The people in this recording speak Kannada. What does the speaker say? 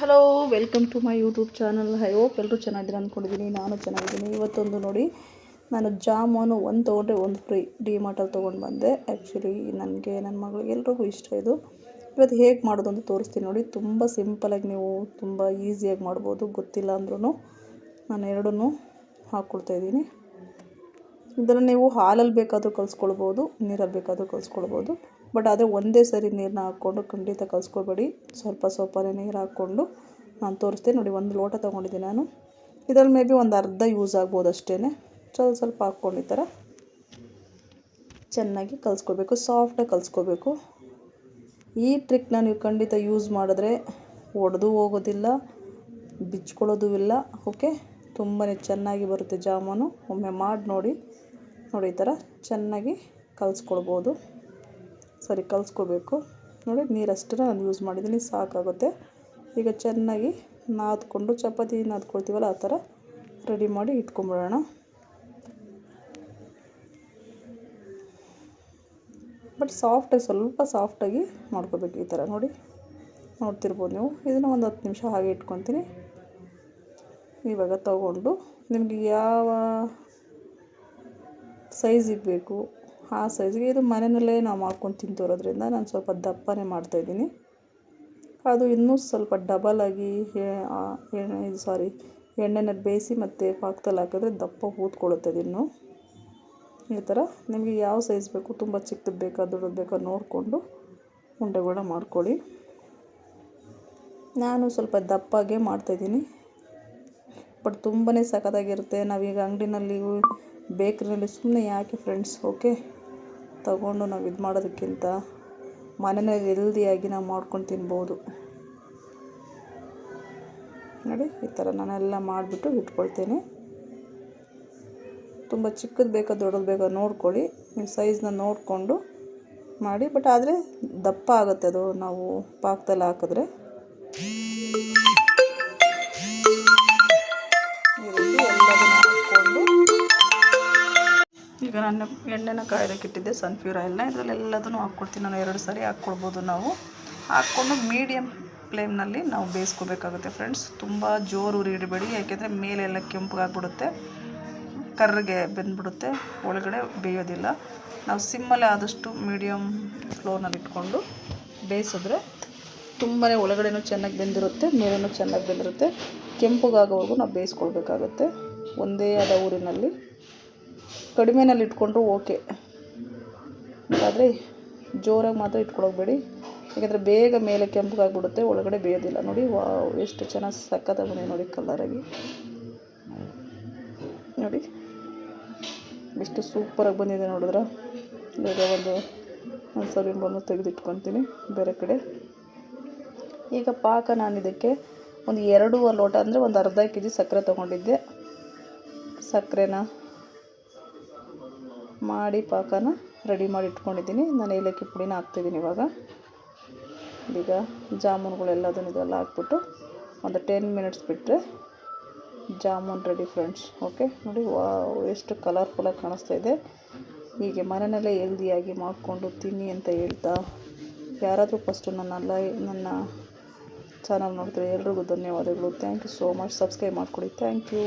Hello welcome to my YouTube channel I hope ಎಲ್ಲರೂ ಚೆನ್ನಾಗಿದ್ದೀರ ಅಂದ್ಕೊಂಡಿದ್ದೀನಿ ನಾನು ಚೆನ್ನಾಗಿದ್ದೀನಿ. ಇವತ್ತೊಂದು ನೋಡಿ, ನಾನು ಜಾಮೂನು ಒಂದು ತೊಗೊಂಡ್ರೆ ಒಂದು ಫ್ರೀ ಡಿ ಮಾರ್ಟಲ್ಲಿ ತೊಗೊಂಡು ಬಂದೆ. ಆ್ಯಕ್ಚುಲಿ ನನಗೆ ನನ್ನ ಮಗಳಿಗೆ ಎಲ್ರಿಗೂ ಇಷ್ಟ ಇದು. ಇವತ್ತು ಹೇಗೆ ಮಾಡೋದು ಅಂತ ತೋರಿಸ್ತೀನಿ ನೋಡಿ. ತುಂಬ ಸಿಂಪಲಾಗಿ ನೀವು ತುಂಬ ಈಸಿಯಾಗಿ ಮಾಡ್ಬೋದು. ಗೊತ್ತಿಲ್ಲ ಅಂದ್ರೂ ನಾನು ಎರಡನ್ನೂ ಹಾಕ್ಕೊಳ್ತಾಯಿದ್ದೀನಿ ಇದನ್ನು ನೀವು ಹಾಲಲ್ಲಿ ಬೇಕಾದರೂ ಕಲಿಸ್ಕೊಳ್ಬೋದು, ನೀರಲ್ಲಿ ಬೇಕಾದರೂ ಕಲಿಸ್ಕೊಳ್ಬೋದು. ಬಟ್ ಆದರೆ ಒಂದೇ ಸರಿ ನೀರನ್ನ ಹಾಕ್ಕೊಂಡು ಖಂಡಿತ ಕಲಿಸ್ಕೊಳ್ಬೇಡಿ ಸ್ವಲ್ಪ ಸ್ವಲ್ಪನೇ ನೀರು ಹಾಕ್ಕೊಂಡು ನಾನು ತೋರಿಸ್ತೀನಿ ನೋಡಿ, ಒಂದು ಲೋಟ ತೊಗೊಂಡಿದ್ದೀನಿ ನಾನು. ಇದರಲ್ಲಿ ಮೇ ಬಿ ಒಂದು ಅರ್ಧ ಯೂಸ್ ಆಗ್ಬೋದು ಅಷ್ಟೇ ಸ್ವಲ್ಪ ಸ್ವಲ್ಪ ಹಾಕ್ಕೊಂಡು ಈ ಥರ ಚೆನ್ನಾಗಿ ಕಲಿಸ್ಕೊಬೇಕು ಸಾಫ್ಟಾಗಿ ಕಲಿಸ್ಕೋಬೇಕು. ಈ ಟ್ರಿಕ್ನ ನೀವು ಖಂಡಿತ ಯೂಸ್ ಮಾಡಿದ್ರೆ ಒಡೆದು ಹೋಗೋದಿಲ್ಲ, ಬಿಚ್ಕೊಳ್ಳೋದು ಇಲ್ಲ ಓಕೆ ತುಂಬಾ ಚೆನ್ನಾಗಿ ಬರುತ್ತೆ ಜಾಮೂನು. ಒಮ್ಮೆ ಮಾಡಿ ನೋಡಿ. ನೋಡಿ ಈ ಥರ ಚೆನ್ನಾಗಿ ಕಲಿಸ್ಕೊಳ್ಬೋದು ಸರಿ, ಕಲಿಸ್ಕೋಬೇಕು. ನೋಡಿ, ನೀರಷ್ಟನ್ನು ನಾನು ಯೂಸ್ ಮಾಡಿದ್ದೀನಿ, ಸಾಕಾಗುತ್ತೆ. ಈಗ ಚೆನ್ನಾಗಿ ನಾದ್ಕೊಂಡು, ಚಪಾತಿ ನಾದ್ಕೊಳ್ತೀವಲ್ಲ, ಆ ಥರ ರೆಡಿ ಮಾಡಿ ಇಟ್ಕೊಂಬಿಡೋಣ. ಬಟ್ ಸಾಫ್ಟಾಗಿ ಸ್ವಲ್ಪ ಸಾಫ್ಟಾಗಿ ಮಾಡ್ಕೋಬೇಕು ಈ ಥರ. ನೋಡಿ, ನೋಡ್ತಿರ್ಬೋದು ನೀವು. ಇದನ್ನು ಒಂದು ಹತ್ತು ನಿಮಿಷ ಹಾಗೆ ಇಟ್ಕೊತೀನಿ. ಇವಾಗ ತಗೊಂಡು ನಿಮಗೆ ಯಾವ ಸೈಜಿಗೆ ಬೇಕು ಆ ಸೈಜ್ಗೆ ಇದು ಮನೆಯಲ್ಲೇ ನಾವು ಮಾಡ್ಕೊಂಡು ತಿಂತಿರೋದ್ರಿಂದ ನಾನು ಸ್ವಲ್ಪ ದಪ್ಪನೇ ಮಾಡ್ತಾಯಿದ್ದೀನಿ ಅದು ಇನ್ನೂ ಸ್ವಲ್ಪ ಡಬಲಾಗಿ ಇದು ಸಾರಿ ಎಣ್ಣೆನ ಬೇಯಿಸಿ ಮತ್ತು ಪಾಕದಲ್ಲಿ ಹಾಕಿದ್ರೆ ದಪ್ಪ ಊದ್ಕೊಳ್ಳುತ್ತೆ ಇನ್ನು. ಈ ಥರ ನಿಮಗೆ ಯಾವ ಸೈಜ್ ಬೇಕು, ತುಂಬ ಚಿಕ್ಕದ ಬೇಕಾ, ದೊಡ್ಡದು ಬೇಕಾ ನೋಡಿಕೊಂಡು ಉಂಡೆಗಳನ್ನ ಮಾಡ್ಕೊಳ್ಳಿ. ನಾನು ಸ್ವಲ್ಪ ದಪ್ಪಾಗೆ ಮಾಡ್ತಾಯಿದ್ದೀನಿ ಬಟ್ ತುಂಬಾ ಸಖತ್ತಾಗಿರುತ್ತೆ. ನಾವೀಗ ಅಂಗಡಿನಲ್ಲಿ ಬೇಕ್ರಿನಲ್ಲಿ ಸುಮ್ಮನೆ ಯಾಕೆ ಫ್ರೆಂಡ್ಸ್ ಓಕೆ? ತಗೊಂಡು ನಾವು ಇದು ಮಾಡೋದಕ್ಕಿಂತ ಮನೆಯಲ್ಲಿ ಹೆಲ್ದಿಯಾಗಿ ನಾವು ಮಾಡ್ಕೊಂಡು ತಿನ್ಬೋದು. ನೋಡಿ, ಈ ಥರ ನಾನೆಲ್ಲ ಮಾಡಿಬಿಟ್ಟು ಇಟ್ಕೊಳ್ತೇನೆ. ತುಂಬ ಚಿಕ್ಕದು ಬೇಕಾ ದೊಡ್ಡದು ಬೇಕಾ ನೋಡ್ಕೊಳ್ಳಿ. ನೀವು ಸೈಜ್ನ ನೋಡಿಕೊಂಡು ಮಾಡಿ ಬಟ್ ಆದರೆ ದಪ್ಪ ಆಗುತ್ತೆ ಅದು ನಾವು ಪಾಕದಲ್ಲಿ ಹಾಕಿದ್ರೆ. ಈಗ ನಾನು ಎಣ್ಣೆನ ಕಾಯೋದಕ್ಕೆ ಇಟ್ಟಿದ್ದೆ ಸನ್ಫ್ಯೂರ್ ಆಯಿಲ್ನ ಇದರಲ್ಲಿ ಎಲ್ಲದನ್ನು ಹಾಕ್ಕೊಡ್ತೀನಿ. ನಾನು ಎರಡು ಸಾರಿ ಹಾಕ್ಕೊಳ್ಬೋದು ನಾವು. ಹಾಕ್ಕೊಂಡು ಮೀಡಿಯಮ್ ಫ್ಲೇಮ್ನಲ್ಲಿ ನಾವು ಬೇಯಿಸ್ಕೋಬೇಕಾಗುತ್ತೆ ಫ್ರೆಂಡ್ಸ್ ತುಂಬ ಜೋರು ಉರಿ ಇಡಬೇಡಿ ಯಾಕೆಂದರೆ ಮೇಲೆಲ್ಲ ಕೆಂಪಗಾಗ್ಬಿಡುತ್ತೆ. ಕರ್ರಿಗೆ ಬೆಂದ್ಬಿಡುತ್ತೆ. ಒಳಗಡೆ ಬೇಯೋದಿಲ್ಲ. ನಾವು ಸಿಮ್ಮಲ್ಲಿ ಆದಷ್ಟು ಮೀಡಿಯಮ್ ಫ್ಲೋನಲ್ಲಿ ಇಟ್ಕೊಂಡು ಬೇಯಿಸಿದ್ರೆ ತುಂಬಾ ಒಳಗಡೆನೂ ಚೆನ್ನಾಗಿ ಬೆಂದಿರುತ್ತೆ ಮೇಲೂ ಚೆನ್ನಾಗಿ ಬೆಂದಿರುತ್ತೆ. ಕೆಂಪಗಾಗೋವರೆಗೂ ನಾವು ಬೇಯಿಸ್ಕೊಳ್ಬೇಕಾಗುತ್ತೆ. ಒಂದೇ ಆದ ಊರಿನಲ್ಲಿ. ಕಡಿಮೆನಲ್ಲಿ ಇಟ್ಕೊಂಡ್ರು ಓಕೆ. ಆದರೆ ಜೋರಾಗಿ ಮಾತ್ರ ಇಟ್ಕೊಳೋಗ್ಬೇಡಿ. ಯಾಕೆಂದರೆ ಬೇಗ ಮೇಲೆ ಕೆಂಪಗಾಗ್ಬಿಡುತ್ತೆ, ಒಳಗಡೆ ಬೇಯೋದಿಲ್ಲ. ನೋಡಿ ವಾ ಎಷ್ಟು ಚೆನ್ನಾಗಿ ಸಕ್ಕತ್ತಾಗಿ ಬಂದಿದೆ ನೋಡಿ ಕಲರಾಗಿ ನೋಡಿ, ಎಷ್ಟು ಸೂಪರಾಗಿ ಬಂದಿದೆ ನೋಡಿದ್ರೆ? ಬೇಗ ಒಂದು ಒಂದು ಸರ್ವಿಂಗ್ ಬೌಲ್ನ ತೆಗೆದಿಟ್ಕೊತೀನಿ ಬೇರೆ ಕಡೆ. ಈಗ ಪಾಕ ನಾನು ಇದಕ್ಕೆ ಒಂದು ಎರಡೂವರೆ ಲೋಟ ಅಂದರೆ ಒಂದು ಅರ್ಧ ಕೆ ಜಿ ಸಕ್ಕರೆ ತೊಗೊಂಡಿದ್ದೆ. ಸಕ್ಕರೆನ ಮಾಡಿ ಪಾಕನ ರೆಡಿ ಮಾಡಿ ಇಟ್ಕೊಂಡಿದ್ದೀನಿ. ನಾನು ಏಲಕ್ಕಿ ಪುಡಿನ ಹಾಕ್ತಿದ್ದೀನಿ ಇವಾಗ. ಈಗ ಜಾಮೂನುಗಳೆಲ್ಲದನ್ನು ಇದೆಲ್ಲ ಹಾಕ್ಬಿಟ್ಟು ಒಂದು ಟೆನ್ ಮಿನಿಟ್ಸ್ ಬಿಟ್ಟರೆ ಜಾಮೂನ್ ರೆಡಿ ಫ್ರೆಂಡ್ಸ್ ಓಕೆ ನೋಡಿ ವಾ ಎಷ್ಟು ಕಲರ್ಫುಲ್ಲಾಗಿ ಕಾಣಿಸ್ತಾ ಇದೆ. ಹೀಗೆ ಮನೆಯಲ್ಲೇ ಹೆಲ್ದಿಯಾಗಿ ಮಾಡಿಕೊಂಡು ತಿನ್ನಿ ಅಂತ ಹೇಳ್ತಾ ಯಾರಾದರೂ ಫಸ್ಟು ನನ್ನ ಲೈ, ನನ್ನ ಚಾನಲ್ ನೋಡಿದ್ರೆ ಎಲ್ರಿಗೂ ಧನ್ಯವಾದಗಳು. Thank you so much subscribe ಮಾಡಿಕೊಡಿ. Thank you